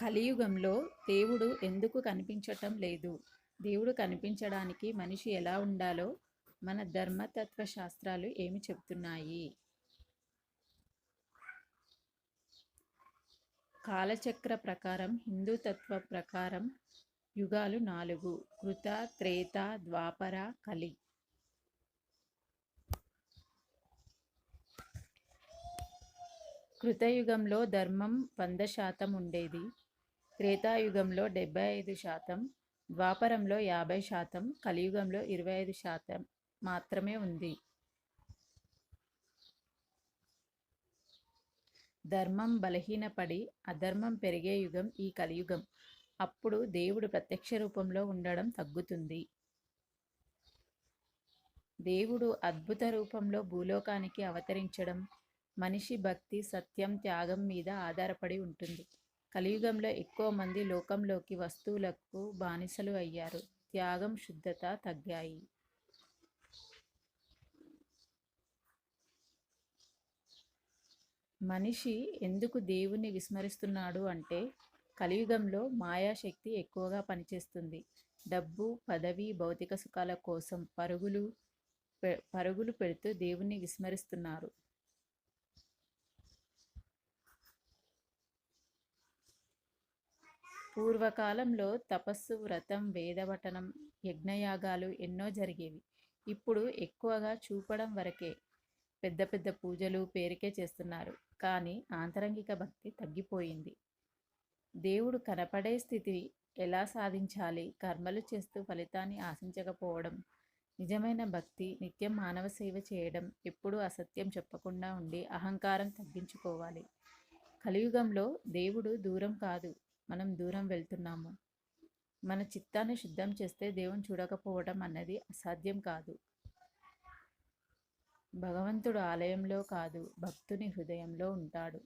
కలియుగంలో దేవుడు ఎందుకు కనిపించటం లేదు? దేవుడు కనిపించడానికి మనిషి ఎలా ఉండాలో మన ధర్మతత్వ శాస్త్రాలు ఏమి చెప్తున్నాయి? కాలచక్ర ప్రకారం హిందూతత్వ ప్రకారం యుగాలు నాలుగు. కృత త్రేత ద్వాపర కలి. కృతయుగంలో ధర్మం వంద శాతం ఉండేది. త్రేతాయుగంలో డెబ్బై ఐదు శాతం ద్వాపరంలో యాభై శాతం కలియుగంలో ఇరవై ఐదు శాతం మాత్రమే ఉంది. ధర్మం బలహీనపడి అధర్మం పెరిగే యుగం ఈ కలియుగం. అప్పుడు దేవుడు ప్రత్యక్ష రూపంలో ఉండడం తగ్గుతుంది. దేవుడు అద్భుత రూపంలో భూలోకానికి అవతరించడం మనిషి భక్తి సత్యం త్యాగం మీద ఆధారపడి ఉంటుంది. కలియుగంలో ఎక్కువ మంది లోకంలోకి వస్తువులకు బానిసలు అయ్యారు. త్యాగం శుద్ధత తగ్గాయి. మనిషి ఎందుకు దేవుణ్ణి విస్మరిస్తున్నాడు అంటే కలియుగంలో మాయాశక్తి ఎక్కువగా పనిచేస్తుంది. డబ్బు పదవి భౌతిక సుఖాల కోసం పరుగులు పె- పరుగులు పెడుతూ దేవుణ్ణి విస్మరిస్తున్నారు. పూర్వకాలంలో తపస్సు వ్రతం వేదవటనం యజ్ఞయాగాలు ఎన్నో జరిగేవి. ఇప్పుడు ఎక్కువగా చూపడం వరకే పెద్ద పెద్ద పూజలు పేరుకే చేస్తున్నారు. కానీ ఆంతరంగిక భక్తి తగ్గిపోయింది. దేవుడు కనపడే స్థితి ఎలా సాధించాలి కర్మలు చేస్తూ ఫలితాన్ని ఆశించకపోవడం నిజమైన భక్తి నిత్యం మానవ సేవ చేయడం ఎప్పుడూ అసత్యం చెప్పకుండా ఉండి అహంకారం తగ్గించుకోవాలి. కలియుగంలో దేవుడు దూరం కాదు. మనం దూరం వెళ్తున్నాము. మన చిత్తాన్ని శుద్ధం చేస్తే దేవుని చూడకపోవడం అన్నది అసాధ్యం కాదు. భగవంతుడు ఆలయంలో కాదు భక్తుని హృదయంలో ఉంటాడు.